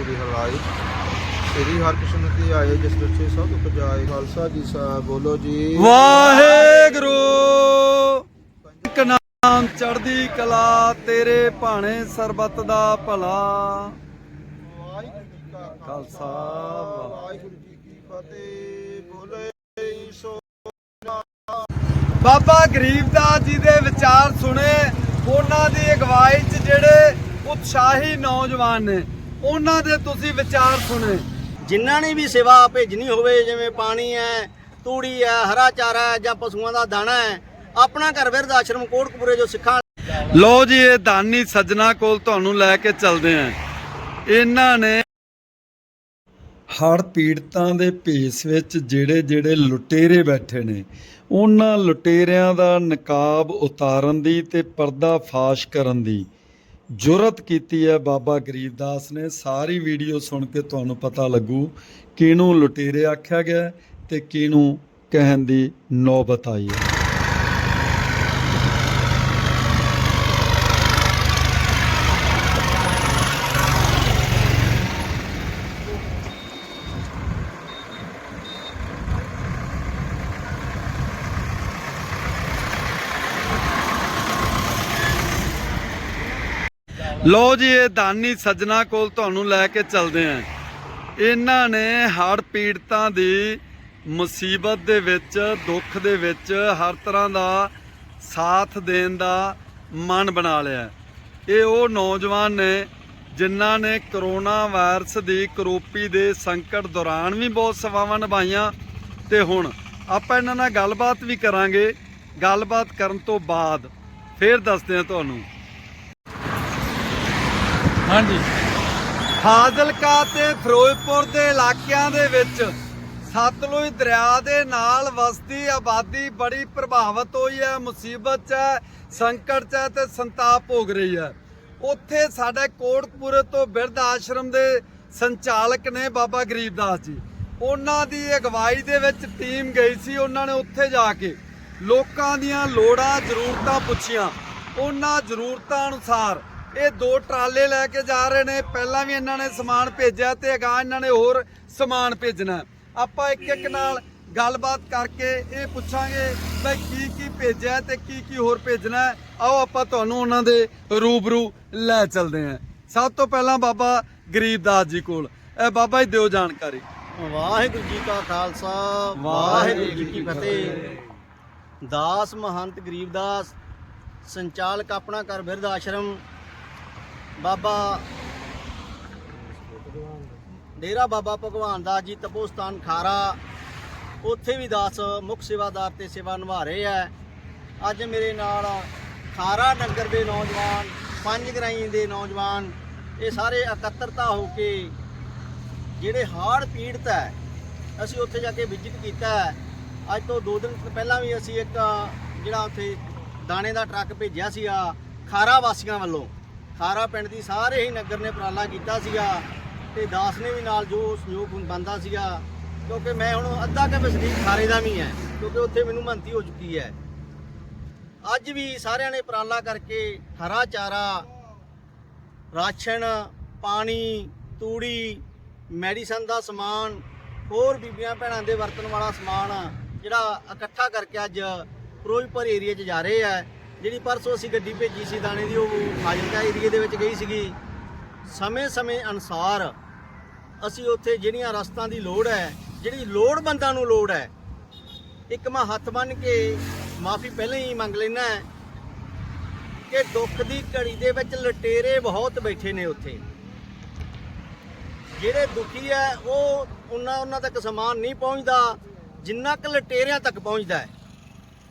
ਸ੍ਰੀ ਹਰਿ ਸ੍ਰੀ ਹਰਿਕ੍ਰਿਸ਼ਨ ਕੀ ਆਏ ਜਿਸ ਵਿੱਚ ਸਭ ਦੁੱਖ ਖਾਲਸਾ ਜੀ ਸਾਹਿਬ, ਬੋਲੋ ਜੀ। ਵਾਹਿਗੁਰੂ। ਨਾਮ ਚੜ੍ਹਦੀ ਕਲਾ, ਤੇਰੇ ਭਾਣੇ ਸਰਬੱਤ ਦਾ ਭਲਾ। ਵਾਹਿਗੁਰੂ ਜੀ ਕਾ ਖਾਲਸਾ, ਵਾਹਿਗੁਰੂ ਜੀ ਕੀ ਫਤਿਹ। ਬੋਲੇ ਸੋ ਬਾਬਾ ਗਰੀਬਦਾਸ ਜੀ ਦੇ ਵਿਚਾਰ ਸੁਣੇ। ਉਹਨਾਂ ਦੀ ਅਗਵਾਈ 'ਚ ਜਿਹੜੇ ਉਤਸ਼ਾਹੀ ਨੌਜਵਾਨ ਨੇ ਉਹਨਾਂ ਦੇ ਤੁਸੀਂ ਵਿਚਾਰ ਸੁਣੇ। ਜਿਨ੍ਹਾਂ ਨੇ ਵੀ ਸੇਵਾ ਭੇਜਣੀ ਹੋਵੇ ਜਿਵੇਂ ਪਾਣੀ ਹੈ ਤੂੜੀ ਹੈ ਹਰਾ ਚਾਰਾ ਹੈ ਜਾਂ ਪਸ਼ੂਆਂ ਦਾ ਦਾਣਾ ਹੈ ਆਪਣਾ ਘਰ ਬਿਰਧ ਆਸ਼ਰਮ ਕੋਟਕਪੂਰੇ ਜੋ ਸਿੱਖਾਂ ਲੋ ਜੀ ਇਹ ਦਾਨੀ ਸੱਜਣਾ ਕੋਲ ਤੁਹਾਨੂੰ ਲੈ ਕੇ ਚੱਲਦੇ ਆਂ ਇਹਨਾਂ ਨੇ ਹੜ ਪੀੜਤਾਂ ਦੇ ਭੇਸ ਵਿੱਚ ਜਿਹੜੇ ਜਿਹੜੇ ਲੁਟੇਰੇ ਬੈਠੇ ਨੇ ਉਹਨਾਂ ਲੁਟੇਰਿਆਂ ਦਾ ਨਕਾਬ ਉਤਾਰਨ ਦੀ ਤੇ ਪਰਦਾ ਫਾਸ਼ ਕਰਨ ਦੀ ਜੁਰਤ ਕੀਤੀ ਹੈ ਬਾਬਾ ਗਰੀਬਦਾਸ ਨੇ। ਸਾਰੀ ਵੀਡੀਓ ਸੁਣ ਕੇ ਤੁਹਾਨੂੰ ਪਤਾ ਲੱਗੂ ਕਿਹਨੂੰ ਲੁਟੇਰੇ ਆਖਿਆ ਗਿਆ ਹੈ ਤੇ ਕਿਹਨੂੰ ਕਹਿਣ ਦੀ ਨੌਬਤ ਆਈ ਹੈ। ਲੋ ਜੀ, ਇਹ ਦਾਨੀ ਸੱਜਣਾ ਕੋਲ ਤੁਹਾਨੂੰ ਲੈ ਕੇ ਚੱਲਦੇ ਆਂ ਇਹਨਾਂ ਨੇ ਹੜ ਪੀੜਤਾਂ ਦੀ ਮੁਸੀਬਤ ਦੇ ਵਿੱਚ, ਦੁੱਖ ਦੇ ਵਿੱਚ ਹਰ ਤਰ੍ਹਾਂ ਦਾ ਸਾਥ ਦੇਣ ਦਾ ਮਨ ਬਣਾ ਲਿਆ। ਇਹ ਉਹ ਨੌਜਵਾਨ ਨੇ ਜਿਨ੍ਹਾਂ ਨੇ ਕਰੋਨਾ ਵਾਇਰਸ ਦੀ ਕਰੋਪੀ ਦੇ ਸੰਕਟ ਦੌਰਾਨ ਵੀ ਬਹੁਤ ਸੇਵਾਵਾਂ ਨਿਭਾਈਆਂ ਤੇ ਹੁਣ ਆਪਾਂ ਇਹਨਾਂ ਨਾਲ ਗੱਲਬਾਤ ਵੀ ਕਰਾਂਗੇ। ਗੱਲਬਾਤ ਕਰਨ ਤੋਂ ਬਾਅਦ ਫੇਰ ਦੱਸਦੇ ਹਾਂ ਤੁਹਾਨੂੰ। ਹਾਂਜੀ। ਫਾਜ਼ਿਲਕਾ ਤੇ ਫਿਰੋਜ਼ਪੁਰ ਦੇ ਇਲਾਕਿਆਂ ਦੇ ਵਿੱਚ ਸਤਲੁਜ ਦਰਿਆ ਦੇ ਨਾਲ ਵਸਦੀ ਆਬਾਦੀ ਬੜੀ ਪ੍ਰਭਾਵਿਤ ਹੋਈ ਹੈ, ਮੁਸੀਬਤ 'ਚ ਹੈ, ਸੰਕਟ 'ਚ ਹੈ ਤੇ ਸੰਤਾਪ ਭੋਗ ਰਹੀ ਹੈ। ਉੱਥੇ ਸਾਡੇ ਕੋਟਕਪੂਰੇ ਤੋਂ ਬਿਰਧ ਆਸ਼ਰਮ ਦੇ ਸੰਚਾਲਕ ਨੇ ਬਾਬਾ ਗਰੀਬਦਾਸ ਜੀ। ਉਹਨਾਂ ਦੀ ਅਗਵਾਈ ਦੇ ਵਿੱਚ ਟੀਮ ਗਈ ਸੀ, ਉਹਨਾਂ ਨੇ ਉੱਥੇ ਜਾ ਕੇ ਲੋਕਾਂ ਦੀਆਂ ਲੋੜਾਂ, ਜ਼ਰੂਰਤਾਂ ਪੁੱਛੀਆਂ। ਉਹਨਾਂ ਜ਼ਰੂਰਤਾਂ ਅਨੁਸਾਰ ਇਹ ਦੋ ਟਰਾਲੇ ਲੈ ਕੇ ਜਾ ਰਹੇ ਨੇ। ਪਹਿਲਾਂ ਵੀ ਇਹਨਾਂ ਨੇ ਸਮਾਨ ਭੇਜਿਆ ਤੇ ਅਗਾਂਹ ਇਹਨਾਂ ਨੇ ਹੋਰ ਸਮਾਨ ਭੇਜਣਾ। ਆਪਾਂ ਇੱਕ ਇੱਕ ਨਾਲ ਗੱਲਬਾਤ ਕਰਕੇ ਇਹ ਪੁੱਛਾਂਗੇ ਵੀ ਕੀ ਕੀ ਭੇਜਿਆ ਤੇ ਕੀ ਕੀ ਹੋਰ ਭੇਜਣਾ। ਆਓ ਆਪਾਂ ਤੁਹਾਨੂੰ ਉਹਨਾਂ ਦੇ ਰੂਬਰੂ ਲੈ ਚੱਲਦੇ ਹਾਂ। ਸਭ ਤੋਂ ਪਹਿਲਾਂ ਬਾਬਾ ਗਰੀਬਦਾਸ ਜੀ ਕੋਲ। ਇਹ ਬਾਬਾ ਜੀ ਦਿਓ ਜਾਣਕਾਰੀ। ਵਾਹਿਗੁਰੂ ਜੀ ਕਾ ਖਾਲਸਾ ਵਾਹਿਗੁਰੂ ਜੀ ਕੀ ਫਤਿਹ। ਦਾਸ ਮਹੰਤ ਗਰੀਬਦਾਸ ਸੰਚਾਲਕ ਆਪਣਾ ਘਰ ਬਿਰਧ ਆਸ਼ਰਮ ਬਾਬਾ ਡੇਰਾ ਬਾਬਾ ਭਗਵਾਨ ਦਾਸ ਜੀ ਤਪੋਸਤਾਨ ਖਾਰਾ। ਉੱਥੇ ਵੀ ਦਾਸ ਮੁੱਖ ਸੇਵਾਦਾਰ ਤੇ ਸੇਵਾ ਨਿਭਾ ਰਹੇ ਆ। ਅੱਜ ਮੇਰੇ ਨਾਲ ਖਾਰਾ ਨਗਰ ਦੇ ਨੌਜਵਾਨ, ਪੰਜ ਗਰਾਈ ਦੇ ਨੌਜਵਾਨ, ਇਹ ਸਾਰੇ ਇਕੱਤਰਤਾ ਹੋ ਕੇ ਜਿਹੜੇ ਹਾਰਡ ਪੀੜਤ ਹੈ, ਅਸੀਂ ਉੱਥੇ ਜਾ ਕੇ ਵਿਜ਼ਿਟ ਕੀਤਾ ਹੈ। ਅੱਜ ਤੋਂ 2 ਦਿਨ ਪਹਿਲਾਂ ਵੀ ਅਸੀਂ ਇੱਕ ਜਿਹੜਾ ਉੱਥੇ ਦਾਣੇ ਦਾ ਟਰੱਕ ਭੇਜਿਆ ਸੀਗਾ, ਖਾਰਾ ਵਾਸੀਆਂ ਵੱਲੋਂ। ਖਾਰਾ ਪਿੰਡ ਦੀ ਸਾਰੇ ਹੀ ਨਗਰ ਨੇ ਉਪਰਾਲਾ ਕੀਤਾ ਸੀਗਾ ਤੇ ਦਾਸ ਨੇ ਵੀ ਨਾਲ ਜੋ ਸਹਿਯੋਗ ਬੰਦਾ ਸੀਗਾ, ਕਿਉਂਕਿ ਮੈਂ ਹੁਣ ਅੱਧਾ ਕੁ ਵਸਨੀਕ ਖਾਰੇ ਦਾ ਵੀ ਹੈ, ਕਿਉਂਕਿ ਉੱਥੇ ਮੈਨੂੰ ਮੰਤੀ ਹੋ ਚੁੱਕੀ ਹੈ। ਅੱਜ ਵੀ ਸਾਰਿਆਂ ਨੇ ਉਪਰਾਲਾ ਕਰਕੇ ਹਰਾ ਚਾਰਾ, ਰਾਸ਼ਨ, ਪਾਣੀ, ਤੂੜੀ, ਮੈਡੀਸਨ ਦਾ ਸਮਾਨ, ਹੋਰ ਬੀਬੀਆਂ ਭੈਣਾਂ ਦੇ ਵਰਤਣ ਵਾਲਾ ਸਮਾਨ ਜਿਹੜਾ ਇਕੱਠਾ ਕਰਕੇ ਅੱਜ ਫਿਰੋਜ਼ਪੁਰ ਏਰੀਆ 'ਚ ਜਾ ਰਹੇ ਆ। ਜਿਹੜੀ ਪਰਸੋਂ ਅਸੀਂ ਗੱਡੀ ਭੇਜੀ ਸੀ ਦਾਣੇ ਦੀ, ਉਹ ਫਾਜ਼ਿਲਕਾ ਏਰੀਏ ਦੇ ਵਿੱਚ ਗਈ ਸੀਗੀ। ਸਮੇਂ-ਸਮੇਂ ਅਨੁਸਾਰ ਅਸੀਂ ਉੱਥੇ ਜਿਹੜੀਆਂ ਰਸਤਾਂ ਦੀ ਲੋੜ ਹੈ, ਜਿਹੜੀ ਲੋੜਵੰਦਾਂ ਨੂੰ ਲੋੜ ਹੈ, ਇੱਕ ਮੈਂ ਹੱਥ ਬੰਨ ਕੇ ਮਾਫੀ ਪਹਿਲਾਂ ਹੀ ਮੰਗ ਲੈਣਾ ਕਿ ਦੁੱਖ ਦੀ ਘੜੀ ਦੇ ਵਿੱਚ ਲਟੇਰੇ ਬਹੁਤ ਬੈਠੇ ਨੇ ਉੱਥੇ। ਜਿਹੜੇ ਦੁਖੀ ਹੈ, ਉਹ ਉਹਨਾਂ ਉਹਨਾਂ ਤੱਕ ਸਮਾਨ ਨਹੀਂ ਪਹੁੰਚਦਾ, ਜਿੰਨਾ ਕੁ ਲਟੇਰਿਆਂ ਤੱਕ ਪਹੁੰਚਦਾ ਹੈ।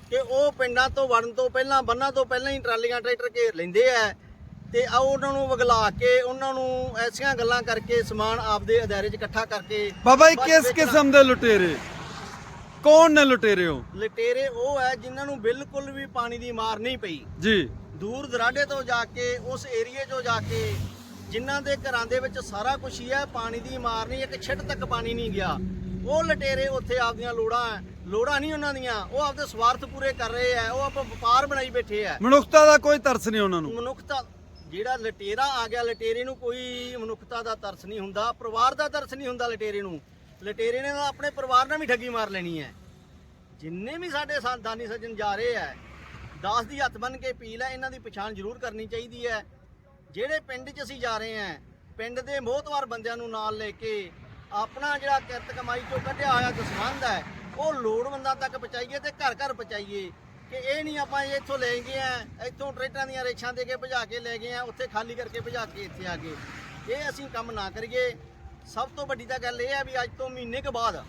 ਕਿ ਉਹ ਪਿੰਡਾਂ ਤੋਂ ਵੜਨ ਤੋਂ ਪਹਿਲਾਂ ਬੰਨਾਂ ਤੋਂ ਪਹਿਲਾਂ ਹੀ ਟਰਾਲੀਆਂ ਟਰੈਕਟਰ ਘੇਰ ਲੈਂਦੇ ਆ। ਤੇ ਆ ਉਹਨਾਂ ਨੂੰ ਵਗਲਾ ਕੇ ਉਹਨਾਂ ਨੂੰ ਐਸੀਆਂ ਗੱਲਾਂ ਕਰਕੇ ਸਮਾਨ ਆਪਦੇ ਅਦਾਰੇ 'ਚ ਇਕੱਠਾ ਕਰਕੇ ਬਾਬਾ ਜੀ ਬਸ ਕਿਸ ਵੇਚਣਾ। ਕਿਸਮ ਦੇ ਲੁਟੇਰੇ? ਕੌਣ ਨੇ ਲੁਟੇਰੇ ਹੋ ਲਟੇਰੇ ਉਹ ਹੈ ਜਿਨ੍ਹਾਂ ਨੂੰ ਬਿਲਕੁਲ ਵੀ ਪਾਣੀ ਦੀ ਮਾਰ ਨਹੀਂ ਪਈ। ਜੀ। ਦੂਰ ਦਰਾਡੇ ਤੋਂ ਜਾ ਕੇ ਉਸ ਏਰੀਏ 'ਚੋਂ ਜਾ ਕੇ ਜਿਨ੍ਹਾਂ ਦੇ ਘਰਾਂ ਦੇ ਵਿੱਚ ਸਾਰਾ ਕੁਝ ਹੀ ਹੈ ਪਾਣੀ ਦੀ ਮਾਰ ਨਹੀਂ ਇੱਕ ਛਿੱਟ ਤੱਕ ਪਾਣੀ ਨਹੀਂ ਗਿਆ। ਉਹ ਲਟੇਰੇ ਉੱਥੇ ਆਪਦੀਆਂ ਲੋੜਾਂ ਲੋੜਾਂ ਨਹੀਂ ਉਹਨਾਂ ਦੀਆਂ। ਉਹ ਆਪਦੇ ਸਵਾਰਥ ਪੂਰੇ ਕਰ ਰਹੇ ਆ ਉਹ ਆਪਾਂ ਵਪਾਰ ਬਣਾਈ ਬੈਠੇ ਆ ਮਨੁੱਖਤਾ ਦਾ ਕੋਈ ਤਰਸ ਨਹੀਂ ਉਹਨਾਂ ਨੂੰ। ਮਨੁੱਖਤਾ ਜਿਹੜਾ ਲਟੇਰਾ ਆ ਗਿਆ ਲਟੇਰੇ ਨੂੰ ਕੋਈ ਮਨੁੱਖਤਾ ਦਾ ਤਰਸ ਨਹੀਂ ਹੁੰਦਾ ਪਰਿਵਾਰ ਦਾ ਤਰਸ ਨਹੀਂ ਹੁੰਦਾ ਲਟੇਰੇ ਨੂੰ। ਲਟੇਰੇ ਨੇ ਆਪਣੇ ਪਰਿਵਾਰ ਨਾਲ ਵੀ ਠੱਗੀ ਮਾਰ ਲੈਣੀ ਹੈ। ਜਿੰਨੇ ਵੀ ਸਾਡੇ ਦਾਨੀ ਸੱਜਣ ਜਾ ਰਹੇ ਹੈ ਦਾਸ ਦੀ ਹੱਥ ਬੰਨ ਕੇ ਅਪੀਲ ਹੈ ਇਹਨਾਂ ਦੀ ਪਛਾਣ ਜ਼ਰੂਰ ਕਰਨੀ ਚਾਹੀਦੀ ਹੈ। ਜਿਹੜੇ ਪਿੰਡ 'ਚ ਅਸੀਂ ਜਾ ਰਹੇ ਹਾਂ ਪਿੰਡ ਦੇ ਮੋਹਤਵਾਰ ਬੰਦਿਆਂ ਨੂੰ ਨਾਲ ਲੈ ਕੇ ਆਪਣਾ ਜਿਹੜਾ ਕਿਰਤ ਕਮਾਈ ਚੋਂ ਕੱਢਿਆ ਹੋਇਆ ਦਸਵੰਧ ਹੈ, ਉਹ ਲੋੜਵੰਦਾਂ ਤੱਕ ਪਹੁੰਚਾਈਏ ਤੇ ਘਰ ਘਰ ਪਹੁੰਚਾਈਏ। ਕਿ ਇਹ ਨਹੀਂ ਆਪਾਂ ਇਹ ਇੱਥੋਂ ਲੈ ਗਏ ਆ, ਇੱਥੋਂ ਟਰੈਕਟਰਾਂ ਦੀਆਂ ਰੇਛਾਂ ਦੇ ਕੇ ਭਜਾ ਕੇ ਲੈ ਗਏ ਆ, ਉੱਥੇ ਖਾਲੀ ਕਰਕੇ ਭਜਾ ਕੇ ਇੱਥੇ ਆ ਗਏ। ਇਹ ਅਸੀਂ ਕੰਮ ਨਾ ਕਰੀਏ। ਸਭ ਤੋਂ ਵੱਡੀ ਤਾਂ ਗੱਲ ਇਹ ਹੈ ਵੀ ਅੱਜ ਤੋਂ ਮਹੀਨੇ ਕੁ ਬਾਅਦ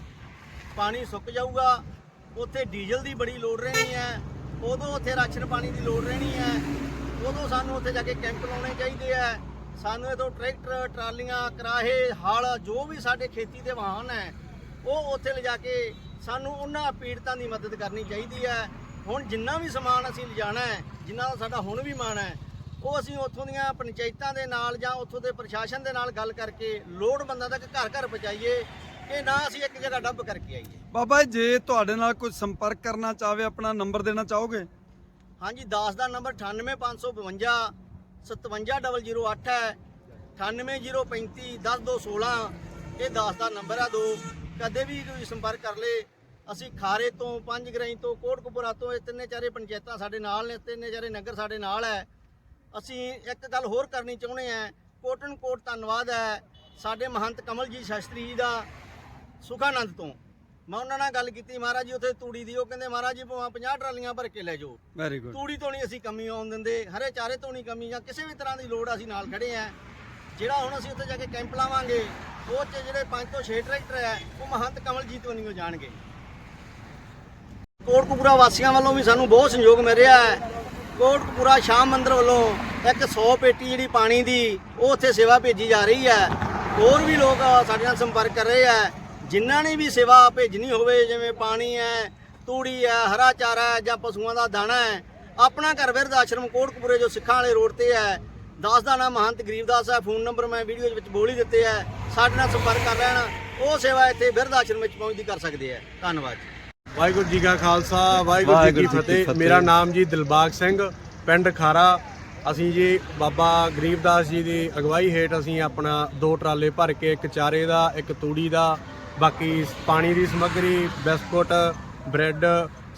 ਪਾਣੀ ਸੁੱਕ ਜਾਊਗਾ। ਉੱਥੇ ਡੀਜ਼ਲ ਦੀ ਬੜੀ ਲੋੜ ਰਹਿਣੀ ਹੈ। ਉਦੋਂ ਉੱਥੇ ਰਾਸ਼ਨ ਪਾਣੀ ਦੀ ਲੋੜ ਰਹਿਣੀ ਹੈ। ਉਦੋਂ ਸਾਨੂੰ ਉੱਥੇ ਜਾ ਕੇ ਕੈਂਪ ਲਾਉਣੇ ਚਾਹੀਦੇ ਆ। ਸਾਨੂੰ ਇਥੋਂ ਟਰੈਕਟਰ ਟਰਾਲੀਆਂ ਕਰਾਹੇ ਹਲ ਜੋ ਵੀ ਸਾਡੇ ਖੇਤੀ ਦੇ ਵਾਹਨ ਹੈ ਉਹ ਉੱਥੇ ਲਿਜਾ ਕੇ ਸਾਨੂੰ ਉਹਨਾਂ ਪੀੜਤਾਂ ਦੀ ਮਦਦ ਕਰਨੀ ਚਾਹੀਦੀ ਹੈ। ਹੁਣ ਜਿੰਨਾ ਵੀ ਸਮਾਨ ਅਸੀਂ ਲਿਜਾਣਾ ਹੈ ਜਿੰਨਾ ਦਾ ਸਾਡਾ ਹੁਣ ਵੀ ਮਾਣ ਹੈ ਉਹ ਅਸੀਂ ਉੱਥੋਂ ਦੀਆਂ ਪੰਚਾਇਤਾਂ ਦੇ ਨਾਲ ਜਾਂ ਉੱਥੋਂ ਦੇ ਪ੍ਰਸ਼ਾਸਨ ਦੇ ਨਾਲ ਗੱਲ ਕਰਕੇ ਲੋੜਵੰਦਾਂ ਤੱਕ ਘਰ ਘਰ ਪਹੁੰਚਾਈਏ ਕਿ ਨਾ ਅਸੀਂ ਇੱਕ ਜਗ੍ਹਾ ਡੱਬ ਕਰਕੇ ਆਈਏ। ਬਾਬਾ ਜੀ, ਤੁਹਾਡੇ ਨਾਲ ਕੋਈ ਸੰਪਰਕ ਕਰਨਾ ਚਾਹਵੇ ਆਪਣਾ ਨੰਬਰ ਦੇਣਾ ਚਾਹੋਗੇ? ਹਾਂਜੀ ਦਾਸ ਦਾ ਨੰਬਰ 98552 57008 ਹੈ 98035 10216 ਇਹ ਦਾਸ ਦਾ ਨੰਬਰ ਹੈ ਦੋ। ਕਦੇ ਵੀ ਕੋਈ ਸੰਪਰਕ ਕਰ ਲੇ, ਅਸੀਂ ਖਾਰੇ ਤੋਂ, ਪੰਜ ਗ੍ਰਾਈ ਤੋਂ, ਕੋਟਕਪੁਰਾ ਤੋਂ, ਇਹ ਤਿੰਨੇ ਚਾਰੇ ਪੰਚਾਇਤਾਂ ਸਾਡੇ ਨਾਲ ਨੇ, ਤਿੰਨੇ ਚਾਰੇ ਨਗਰ ਸਾਡੇ ਨਾਲ ਹੈ। ਅਸੀਂ ਇੱਕ ਗੱਲ ਹੋਰ ਕਰਨੀ ਚਾਹੁੰਦੇ ਆ ਕੋਟਨ ਕੋਟ ਧੰਨਵਾਦ ਹੈ ਸਾਡੇ ਮਹੰਤ ਕਮਲਜੀਤ ਸ਼ਾਸਤਰੀ ਜੀ ਦਾ ਸੁਖਾਨੰਦ ਤੋਂ। ਮੈਂ ਉਹਨਾਂ ਨਾਲ ਗੱਲ ਕੀਤੀ ਮਹਾਰਾਜ ਜੀ ਉੱਥੇ ਤੂੜੀ ਦੀ ਉਹ ਕਹਿੰਦੇ ਮਹਾਰਾਜ ਜੀ ਭਾਵੇਂ 50 ਟਰਾਲੀਆਂ ਭਰ ਕੇ ਲੈ ਜਾਓ। ਵੈਰੀ ਗੁੱਡ ਤੂੜੀ ਤੋਂ ਨਹੀਂ ਅਸੀਂ ਕਮੀ ਆਉਣ ਦਿੰਦੇ ਹਰੇ ਚਾਰੇ ਤੋਂ ਨਹੀਂ ਕਮੀ ਜਾਂ ਕਿਸੇ ਵੀ ਤਰ੍ਹਾਂ ਦੀ ਲੋੜ ਅਸੀਂ ਨਾਲ ਖੜੇ ਆ। ਜਿਹੜਾ ਹੁਣ ਅਸੀਂ ਉੱਥੇ ਜਾ ਕੇ ਕੈਂਪ ਲਾਵਾਂਗੇ ਉਹ 'ਚ ਜਿਹੜੇ 5 ਤੋਂ 6 ਟਰੈਕਟਰ ਹੈ ਉਹ ਮਹੰਤ ਕਮਲਜੀਤ ਨਹੀਂ ਜਾਣਗੇ। ਕੋਟਕਪੂਰਾ ਵਾਸੀਆਂ ਵੱਲੋਂ ਵੀ ਸਾਨੂੰ ਬਹੁਤ ਸਹਿਯੋਗ ਮਿਲ ਰਿਹਾ ਹੈ। ਕੋਟਕਪੂਰਾ ਸ਼ਾਮ ਮੰਦਿਰ ਵੱਲੋਂ ਇੱਕ 100 ਪੇਟੀ ਜਿਹੜੀ ਪਾਣੀ ਦੀ ਉਹ ਉੱਥੇ ਸੇਵਾ ਭੇਜੀ ਜਾ ਰਹੀ ਹੈ। ਹੋਰ ਵੀ ਲੋਕ ਸਾਡੇ ਨਾਲ ਸੰਪਰਕ ਕਰ ਰਹੇ ਆ। ਜਿਨ੍ਹਾਂ ਨੇ ਵੀ ਸੇਵਾ ਭੇਜਣੀ ਹੋਵੇ ਜਿਵੇਂ ਪਾਣੀ ਹੈ ਤੂੜੀ ਹੈ ਹਰਾ ਚਾਰਾ ਹੈ ਜਾਂ ਪਸ਼ੂਆਂ ਦਾ ਦਾਣਾ ਹੈ ਆਪਣਾ ਘਰ ਬਿਰਧ ਆਸ਼ਰਮ ਕੋਟਕਪੂਰੇ ਜੋ ਸਿੱਖਾਂ ਵਾਲੇ ਰੋਡ ਤੇ ਹੈ ਦਾਸ ਦਾ ਨਾਮ ਮਹੰਤ ਗਰੀਬਦਾਸ ਹੈ ਫੋਨ ਨੰਬਰ ਮੈਂ ਵੀਡੀਓ ਵਿੱਚ ਬੋਲ ਹੀ ਦਿੱਤੇ ਹੈ ਸਾਡੇ ਨਾਲ ਸੰਪਰਕ ਕਰ ਲੈਣ ਉਹ ਸੇਵਾ ਇੱਥੇ ਬਿਰਧ ਆਸ਼ਰਮ ਵਿੱਚ ਪਹੁੰਚਦੀ ਕਰ ਸਕਦੇ ਹੈ। ਧੰਨਵਾਦ ਜੀ। ਵਾਹਿਗੁਰੂ ਜੀ ਕਾ ਖਾਲਸਾ ਵਾਹਿਗੁਰੂ ਜੀ ਕੀ ਫਤਿਹ। ਮੇਰਾ ਨਾਮ ਜੀ ਦਿਲਬਾਗ ਸਿੰਘ ਪਿੰਡ ਖਾਰਾ। ਅਸੀਂ ਜੀ ਬਾਬਾ ਗਰੀਬਦਾਸ ਜੀ ਦੀ ਅਗਵਾਈ ਹੇਠ ਅਸੀਂ ਆਪਣਾ ਦੋ ਟਰਾਲੇ ਭਰ ਕੇ ਇੱਕ ਚਾਰੇ ਦਾ ਇੱਕ ਤੂੜੀ ਦਾ ਬਾਕੀ ਪਾਣੀ ਦੀ ਸਮੱਗਰੀ, ਬਿਸਕੁਟ, ਬ੍ਰੈਡ,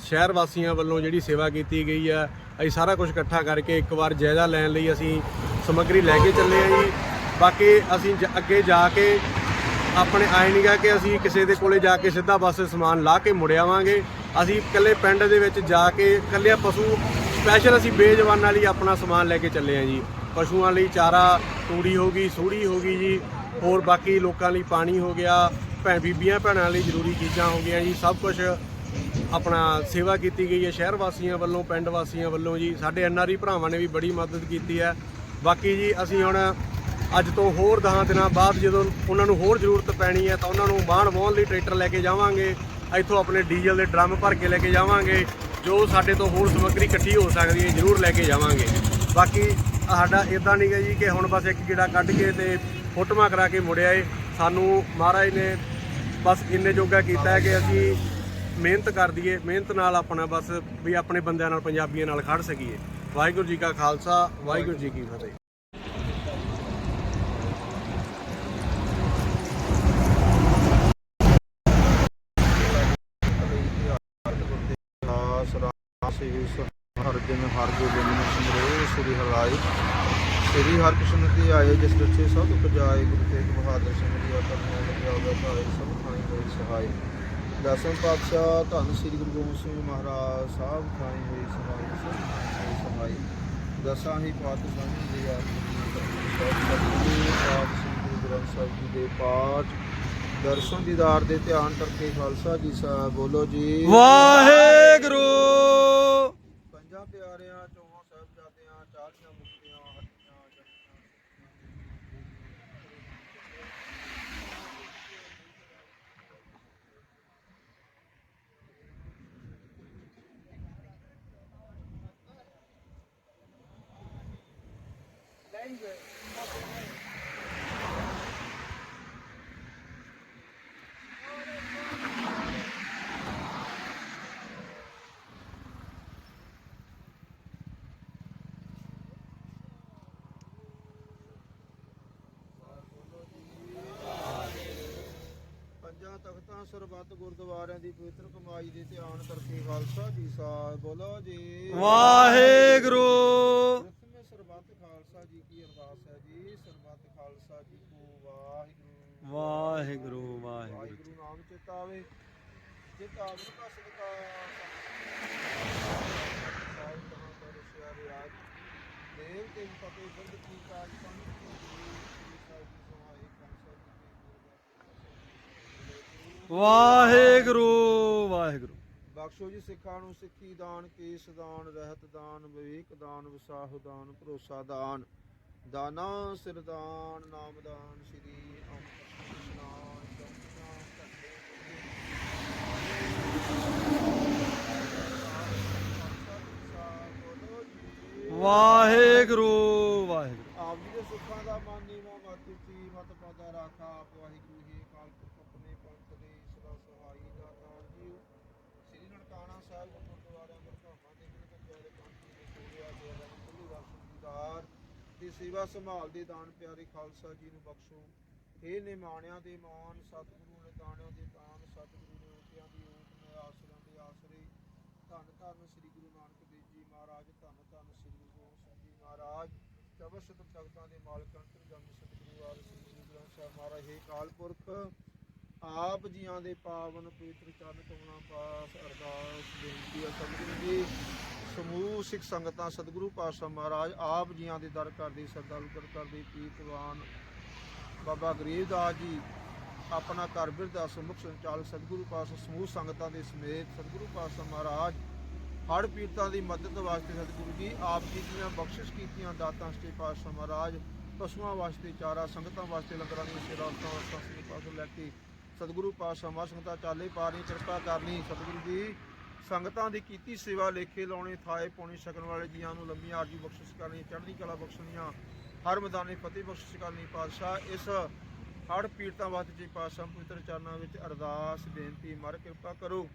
ਸ਼ਹਿਰ ਵਾਸੀਆਂ ਵੱਲੋਂ ਜਿਹੜੀ ਸੇਵਾ ਕੀਤੀ ਗਈ ਹੈ ਅਸੀਂ ਸਾਰਾ ਕੁਝ ਇਕੱਠਾ ਕਰਕੇ ਇੱਕ ਵਾਰ ਜਾਇਜ਼ਾ ਲੈਣ ਲਈ ਅਸੀਂ ਸਮੱਗਰੀ ਲੈ ਕੇ ਚੱਲੇ ਆ ਜੀ। ਬਾਕੀ ਅਸੀਂ ਜ- ਅੱਗੇ ਜਾ ਕੇ ਆਪਣੇ ਆਏ ਨਹੀਂ ਕਿ ਅਸੀਂ ਕਿਸੇ ਦੇ ਕੋਲੇ ਜਾ ਕੇ ਸਿੱਧਾ ਬਸ ਸਮਾਨ ਲਾ ਕੇ ਮੁੜ ਆਵਾਂਗੇ। ਅਸੀਂ ਇਕੱਲੇ ਪਿੰਡ ਦੇ ਵਿੱਚ ਜਾ ਕੇ ਇਕੱਲੇ ਪਸ਼ੂ ਸਪੈਸ਼ਲ ਅਸੀਂ ਬੇਜਵਾਨਾਂ ਲਈ ਆਪਣਾ ਸਮਾਨ ਲੈ ਕੇ ਚੱਲੇ ਆਂ ਜੀ। ਪਸ਼ੂਆਂ ਲਈ ਚਾਰਾ, ਤੂੜੀ ਹੋ ਗਈ, ਸੂੜੀ ਹੋ ਗਈ ਜੀ। ਹੋਰ ਬਾਕੀ ਲੋਕਾਂ ਲਈ ਪਾਣੀ ਹੋ ਗਿਆ ਭੈਣ ਬੀਬੀਆਂ ਭੈਣਾਂ ਲਈ ਜ਼ਰੂਰੀ ਚੀਜ਼ਾਂ ਹੋ ਗਈਆਂ ਜੀ। ਸਭ ਕੁਝ ਆਪਣਾ ਸੇਵਾ ਕੀਤੀ ਗਈ ਹੈ ਸ਼ਹਿਰ ਵਾਸੀਆਂ ਵੱਲੋਂ, ਪਿੰਡ ਵਾਸੀਆਂ ਵੱਲੋਂ ਜੀ। ਸਾਡੇ ਐਨਆਰਈ ਭਰਾਵਾਂ ਨੇ ਵੀ ਬੜੀ ਮਦਦ ਕੀਤੀ ਹੈ। ਬਾਕੀ ਜੀ, ਅਸੀਂ ਹੁਣ ਅੱਜ ਤੋਂ ਹੋਰ 10 ਦਿਨਾਂ ਬਾਅਦ ਜਦੋਂ ਉਹਨਾਂ ਨੂੰ ਹੋਰ ਜ਼ਰੂਰਤ ਪੈਣੀ ਹੈ ਤਾਂ ਉਹਨਾਂ ਨੂੰ ਬਾਹਣ ਵਾਹਣ ਲਈ ਟਰੈਕਟਰ ਲੈ ਕੇ ਜਾਵਾਂਗੇ। ਇੱਥੋਂ ਆਪਣੇ ਡੀਜ਼ਲ ਦੇ ਡਰਮ ਭਰ ਕੇ ਲੈ ਕੇ ਜਾਵਾਂਗੇ। ਜੋ ਸਾਡੇ ਤੋਂ ਹੋਰ ਸਮੱਗਰੀ ਇਕੱਠੀ ਹੋ ਸਕਦੀ ਹੈ, ਜ਼ਰੂਰ ਲੈ ਕੇ ਜਾਵਾਂਗੇ। ਬਾਕੀ ਸਾਡਾ ਇਦਾਂ ਨਹੀਂ ਗਾ ਜੀ ਕਿ ਹੁਣ ਬਸ ਇੱਕ ਗੇੜਾ ਕੱਢ ਕੇ ਤੇ ਫੋਟੋਆਂ ਕਰਾ ਕੇ ਮੁੜਿਆ ਏ। ਸਾਨੂੰ ਮਹਾਰਾਜ ਨੇ ਬਸ ਇੰਨੇ ਜੋਗਾ ਕੀਤਾ ਹੈ ਕਿ ਅਸੀਂ ਮਿਹਨਤ ਕਰ ਦਈਏ, ਮਿਹਨਤ ਨਾਲ ਆਪਣਾ ਬਸ ਵੀ ਆਪਣੇ ਬੰਦਿਆਂ ਨਾਲ, ਪੰਜਾਬੀਆਂ ਨਾਲ ਖੜ ਸਕੀਏ। ਵਾਹਿਗੁਰੂ ਜੀ ਕਾ ਖਾਲਸਾ, ਵਾਹਿਗੁਰੂ ਜੀ ਕੀ ਫਤਿਹ। ਦਾਸ ਹਰ ਦਿਨ, ਹਰ ਗੋਬਿੰਦ ਸਿਮਰੋ ਸ੍ਰੀ ਹਰਾਏ ਸ੍ਰੀ ਹਰਿਕ੍ਰਿਸ਼ਨ ਦੀ ਆਏ ਜਿਸ ਰਚੇ ਸਭ ਦੁਖ ਜਾਏ ਗੁਰੂ ਤੇਗ ਬਹਾਦਰ ਸਿੰਘ ਜੀ ਆਪਣਾ ਲਗਿਆਵੇ ਭਾਏ ਸਭ ਹੋਈ ਸਹਾਈ। ਦਸਮ ਪਾਤਸ਼ਾਹ ਧੰਨ ਸ੍ਰੀ ਗੁਰੂ ਗੋਬਿੰਦ ਸਿੰਘ ਮਹਾਰਾਜ ਸਾਹਿਬ ਥਾਈ ਹੋਈ ਸਹਾਈ ਸਭ ਥਾਈ ਹੋਈ ਸਹਾਈ। ਦਸਾਂ ਹੀ ਪਾਤਸ਼ਾਹਾਂ ਦੀ ਆਪ ਸ੍ਰੀ ਗੁਰੂ ਗ੍ਰੰਥ ਸਾਹਿਬ ਜੀ ਦੇ ਪਾਠ। ਦਰਸ਼ਨ ਦੀਦਾਰ ਦੇ ਧਿਆਨ ਕਰਕੇ ਖਾਲਸਾ ਜੀ ਸਾਹਿਬ ਬੋਲੋ ਜੀ। ਵਾਹਿਗੁਰੂ। ਪੰਜਾਂ ਪਿਆਰਿਆਂ ਚੋਂ ਸਾਹਿਬਜ਼ਾਦਿਆਂ ਚਾਲੀਆਂ ਮੁਕਤੀਆਂ ਸਰਬੱਤ ਗੁਰਦੁਆਰਿਆਂ ਦੀ ਪਵਿੱਤਰ ਕਮਾਈ ਦੇ ਧਿਆਨ ਕਰਕੇ ਖਾਲਸਾ ਜੀ ਸਾਹਿਬ ਬੋਲੋ ਜੀ। ਵਾਹਿਗੁਰੂ। ਪ੍ਰਥਮ ਸਰਬੱਤ ਖਾਲਸਾ ਜੀ ਕੀ ਅਰਦਾਸ ਹੈ ਜੀ ਸਰਬੱਤ ਖਾਲਸਾ ਜੀ ਕੋ ਵਾਹਿਗੁਰੂ। ਵਾਹਿਗੁਰੂ ਵਾਹਿਗੁਰੂ। ਵਾਹਿਗੁਰੂ ਨਾਮ ਚੇਤਾਵੇ ਜਿਤ ਆਵਨ ਕਾ ਸਦਕਾ ਸਾਹਿਬ ਕਹਾਂ ਪਰ ਸਿਆਰੇ ਆਜ ਦੇਵ ਤੇ ਪਤੇ ਬੰਦ ਕੀ ਕਾਜ ਪੰਨ ਕੀ ਸ੍ਰੀ ਸਾਹਿਬ ਜੀ ਸਮਾਏ ਖਾਲਸਾ ਜੀ ਕੀ ਵਾਹਿਗੁਰੂ ਵਾਹਿਗੁਰੂ। ਬਖਸ਼ੋ ਜੀ ਸਿੱਖਾਂ ਨੂੰ ਸਿੱਖੀ ਦਾਨ ਕੇਸ ਦਾਨ ਰਹਿਤ ਦਾਨ ਵਿਵੇਕ ਦਾਨ ਵਿਸਾਹੁ ਦਾਨ ਭਰੋਸਾ ਦਾਨ। ਦਾਨਾ ਸਿਰ ਦਾਨ ਨਾਮ ਦਾਨ ਸ੍ਰੀ ਅੰਮ੍ਰਿਤ ਇਸ਼ਨਾਨ ਜਪਨਾ ਧੰਦੇ ਵਾਹਿਗੁਰੂ ਵਾਹਿਗੁਰੂ। ਆਪ ਜੀ ਦੇ ਸੁੱਖਾਂ ਦਾ ਮਨ ਨੀਵਾ ਮਤ ਮਤ ਪਾਦਾ ਰਾਖਾ ਆਪ ਵਾਹਿਗੁਰੂ ਜੀ ਕਾਲ ਪੁਰਖ ਆਪਣੇ ਪੰਥ ਦੇ ਸਦਾ ਸਹਾਈ ਦਾਤਾਰ ਜੀਓ ਸ੍ਰੀ ਨਨਕਾਣਾ ਸਾਹਿਬ ਗੁਰਦੁਆਰਿਆਂ ਬਰਖਾਵਾਂ ਦੇ ਵਿੱਚ ਪਿਆਰੇ ਪੰਥੀ ਦੇ ਸੂਰਿਆ ਦੇ ਰੰਗ ਕੁੱਲੀ ਵਾਸੁਦਾਰ ਦੀ ਸੇਵਾ ਸੰਭਾਲ ਦੇ ਦਾਨ ਪਿਆਰੇ ਖਾਲਸਾ ਜੀ ਨੂੰ ਬਖਸ਼ੋ। ਇਹ ਨਿਮਾਣਿਆਂ ਦੇ ਮਾਨ, ਸਤਿਗੁਰੂ ਨੇ ਦਾਣਿਆਂ ਦੇ ਦਾਨ, ਸਤਿਗੁਰੂ ਨੇ ਓਟਿਆਂ ਦੀ ਓਟ ਨੇ ਆਸਰਿਆਂ ਦੇ ਆਸਰੇ। ਧੰਨ ਧੰਨ ਸ੍ਰੀ ਗੁਰੂ ਨਾਨਕ ਦੇਵ ਜੀ ਮਹਾਰਾਜ, ਧੰਨ ਧੰਨ ਸ੍ਰੀ ਗੁਰੂ ਗੋਬਿੰਦ ਸਿੰਘ ਜੀ ਮਹਾਰਾਜ। ਚਵ ਸ਼ਤ ਤਖਤਾਂ ਦੇ ਮਾਲਕ ਅੰਤਰ ਜੰਮ ਸਤਿਗੁਰੂ ਆਰ ਸ੍ਰੀ ਗੁਰੂ ਗ੍ਰੰਥ ਸਾਹਿਬ ਮਹਾਰਾਜ, ਹੇ ਕਾਲ ਪੁਰਖ ਆਪ ਜੀਆਂ ਦੇ ਪਾਵਨ ਪਵਿੱਤਰ ਚਰਨ ਕਮਲਾਂ ਪਾਸ ਅਰਦਾਸ ਬੇਨਤੀ ਹੈ ਸਤਿਗੁਰੂ ਜੀ। ਸਮੂਹ ਸਿੱਖ ਸੰਗਤਾਂ, ਸਤਿਗੁਰੂ ਪਾਤਸ਼ਾਹ ਮਹਾਰਾਜ, ਆਪ ਜੀਆਂ ਦੇ ਦਰ ਕਰਦੇ, ਸਰਦਾਰ ਕਰ ਕਰਦੇ ਪੀਤਵਾਨ ਬਾਬਾ ਗਰੀਬਦਾਸ ਜੀ, ਆਪਣਾ ਘਰ ਬਿਰਦਾ ਸਮੁਖ ਸੰਚਾਲਕ, ਸਤਿਗੁਰੂ ਪਾਤਸ਼ਾਹ ਸਮੂਹ ਸੰਗਤਾਂ ਦੇ ਸਮੇਤ ਸਤਿਗੁਰੂ ਪਾਤਸ਼ਾਹ ਮਹਾਰਾਜ, ਹੜ੍ਹ ਪੀੜਤਾਂ ਦੀ ਮਦਦ ਵਾਸਤੇ ਸਤਿਗੁਰੂ ਜੀ, ਆਪ ਜੀ ਦੀਆਂ ਬਖਸ਼ਿਸ਼ ਕੀਤੀਆਂ ਦਾਤਾਂ ਸ੍ਰੀ ਪਾਤਸ਼ਾਹ ਮਹਾਰਾਜ, ਪਸ਼ੂਆਂ ਵਾਸਤੇ, ਚਾਰਾ ਸੰਗਤਾਂ ਵਾਸਤੇ ਲੰਗਰਾਂ ਦੀਆਂ ਸੇਵਾ ਵਾਸਤੇ ਸ੍ਰੀ ਲੈ ਕੇ ਸਤਿਗੁਰੂ ਪਾਤਸ਼ਾਹ ਮਾ ਸੰਗਤਾਂ ਚਾਲੇ ਪਾਣੀ ਕਿਰਪਾ ਕਰਨੀ ਸਤਿਗੁਰੂ ਜੀ। ਸੰਗਤਾਂ ਦੀ ਕੀਤੀ ਸੇਵਾ ਲੇਖੇ ਲਾਉਣੇ, ਥਾਏ ਪੌਣੀ ਸਕਣ ਵਾਲੇ ਜੀਆਂ ਨੂੰ ਲੰਮੀਆਂ ਆਰਜੀ ਬਖਸ਼ਿਸ਼ ਕਰਨੀ, ਚੜ੍ਹਦੀ ਕਲਾ ਬਖਸ਼ਣੀਆਂ, ਹਰ ਮੈਦਾਨੇ ਫਤਿਹ ਬਖਸ਼ਿਸ਼ ਕਰਨੀ ਪਾਤਸ਼ਾਹ। ਇਸ ਹੜ੍ਹ ਪੀੜਤਾਂ ਵਾਸਤੇ ਜੀ ਪਾਤਸ਼ਾਹ ਪਵਿੱਤਰ ਚਰਨਾਂ ਵਿੱਚ ਅਰਦਾਸ, ਬੇਨਤੀ, ਮਰ ਕਿਰਪਾ ਕਰੋ।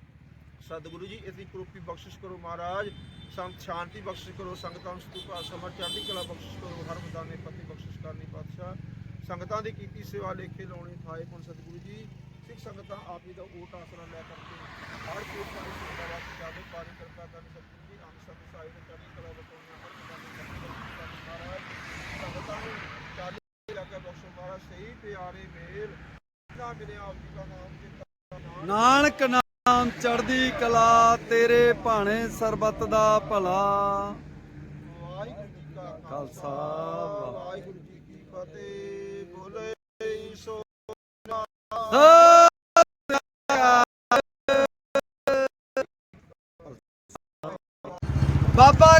ਸਤਿਗੁਰੂ ਜੀ ਇਸਦੀ ਕਰੂਪੀ ਬਖਸ਼ਿਸ਼ ਕਰੋ ਮਹਾਰਾਜ। ਸੰਤ ਸ਼ਾਂਤੀ ਬਖਸ਼ਿਸ਼ ਕਰੋ, ਸੰਗਤਾਂ ਨੂੰ ਸਤੂਪਾ ਸਮਰ ਚੜ੍ਹਦੀ ਕਲਾ ਬਖਸ਼ਿਸ਼ ਕਰੋ, ਹਰ ਮੈਦਾਨੇ ਫਤਿਹ ਬਖਸ਼ਿਸ਼ ਕਰਨੀ ਪਾਤਸ਼ਾਹ। ਸੰਗਤਾਂ ਦੀ ਕੀਤੀ ਸੇਵਾ ਲੇਖੇ ਲਾਉਣੇ, ਥਾਏ ਪੁਣ ਸਤਿਗੁਰੂ ਜੀ। ਸਿੱਖ ਸੰਗਤਾਂ ਆਪ ਜੀ ਦਾ ਓਟ ਆਸਰਾ ਲੈ ਕਰਕੇ ਹਰ ਪੀੜਤਾਂ ਦੀ ਸੇਵਾ ਜਾਵੇ। ਪਾਣੀ ਕਿਰਪਾ ਕਰਨੀ ਸਤਿਗੁਰੂ ਜੀ ਅੰਗ ਸੰਗ ਸਾਹਿਬ ਦੇ ਚੜ੍ਹਦੀ ਕਲਾ ਬਖਸ਼ਣੀਆਂ ਹਰ ਬਖਸ਼ਿਸ਼ ਕਰਨੀ ਮਹਾਰਾਜ ਸੰਗਤਾਂ ਨੂੰ ਚਾਲੀ ਇਲਾਕਾ ਬਖਸ਼ੋ ਮਹਾਰਾਜ। ਸਹੀ ਪਿਆਰੇ ਮੇਲ। ਨਾ ਮਿਲਿਆ ਆਪ ਜੀ ਦਾ ਨਾਮ ਨਾਮ ਨਾਨਕ ਨਾਮ ਚੜ੍ਹਦੀ ਕਲਾ ਤੇਰੇ ਭਾਣੇ ਸਰਬਤ ਦਾ ਭਲਾ। ਵਾਹਿਗੁਰੂ ਜੀ ਕਾ ਖਾਲਸਾ, ਵਾਹਿਗੁਰੂ ਜੀ ਕੀ ਫਤਿਹ। ਬੋਲੇ ਸੋ ਬਾਬਾ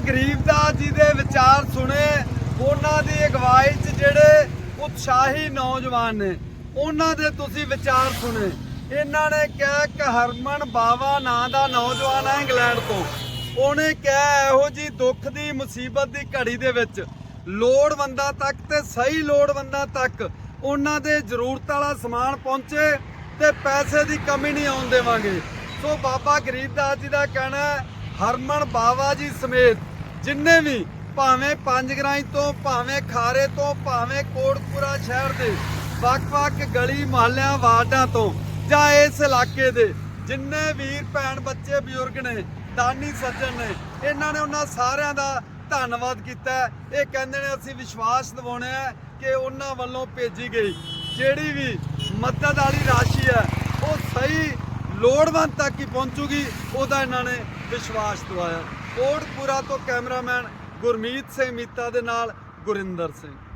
ਗਰੀਬਦਾਸ ਜੀ ਦੇ ਵਿਚਾਰ ਸੁਣੇ, ਉਹਨਾਂ ਦੀ ਅਗਵਾਈ 'ਚ ਜਿਹੜੇ ਉਤਸ਼ਾਹੀ ਨੌਜਵਾਨ ਨੇ, ਉਹਨਾਂ ਦੇ ਤੁਸੀਂ ਵਿਚਾਰ ਸੁਣੇ। ਇਹਨਾਂ ਨੇ ਕਿਹਾ ਕਿ ਹਰਮਨ ਬਾਵਾ ਨਾਂ ਦਾ ਨੌਜਵਾਨ ਹੈ ਇੰਗਲੈਂਡ ਤੋਂ। ਉਹਨੇ ਕਿਹਾ ਇਹੋ ਜੀ ਦੁੱਖ ਦੀ ਮੁਸੀਬਤ ਦੀ ਘੜੀ ਦੇ ਵਿੱਚ ਲੋੜਵੰਦਾਂ ਤੱਕ ਤੇ ਸਹੀ ਲੋੜਵੰਦਾਂ ਤੱਕ ਉਹਨਾਂ ਦੇ ਜ਼ਰੂਰਤ ਵਾਲਾ ਸਮਾਨ ਪਹੁੰਚੇ ਤੇ ਪੈਸੇ ਦੀ ਕਮੀ ਨਹੀਂ ਆਉਣ ਦੇਵਾਂਗੇ। ਸੋ ਬਾਬਾ ਗਰੀਬਦਾਸ ਜੀ ਦਾ ਕਹਿਣਾ ਹੈ, ਹਰਮਨ ਬਾਵਾ ਜੀ ਸਮੇਤ ਜਿੰਨੇ ਵੀ ਭਾਵੇਂ ਪੰਜ ਗਰਾਈ ਤੋਂ, ਭਾਵੇਂ ਖਾਰੇ ਤੋਂ, ਭਾਵੇਂ ਕੋਟਪੁਰਾ ਸ਼ਹਿਰ ਦੇ ਵੱਖ-ਵੱਖ ਗਲੀ ਮੁਹੱਲਿਆਂ, ਵਾਰਡਾਂ ਤੋਂ ਜਾਂ ਇਸ ਇਲਾਕੇ ਦੇ ਜਿੰਨੇ ਵੀਰ, ਭੈਣ, ਬੱਚੇ, ਬਜ਼ੁਰਗ ਨੇ, ਦਾਨੀ, ਸੱਜਣ ਨੇ, ਇਹਨਾਂ ਨੇ ਉਹਨਾਂ ਸਾਰਿਆਂ ਦਾ ਧੰਨਵਾਦ ਕੀਤਾ ਇਹ ਕਹਿੰਦੇ ਨੇ, ਅਸੀਂ ਵਿਸ਼ਵਾਸ ਦਿਵਾਉਣਾ ਹੈ ਕਿ ਉਹਨਾਂ ਵੱਲੋਂ ਭੇਜੀ ਗਈ ਜਿਹੜੀ ਵੀ ਮਦਦ ਵਾਲੀ ਰਾਸ਼ੀ ਹੈ, ਉਹ ਸਹੀ, ਲੋੜਵੰਦ ਤੱਕ ਹੀ ਪਹੁੰਚੂਗੀ, ਉਹਦਾ ਇਹਨਾਂ ਨੇ ਵਿਸ਼ਵਾਸ ਦਵਾਇਆ। ਕੋਟਪੁਰਾ ਤੋਂ ਕੈਮਰਾਮੈਨ ਗੁਰਮੀਤ ਸਿੰਘ ਮੀਤਾ ਦੇ ਨਾਲ ਗੁਰਿੰਦਰ ਸਿੰਘ।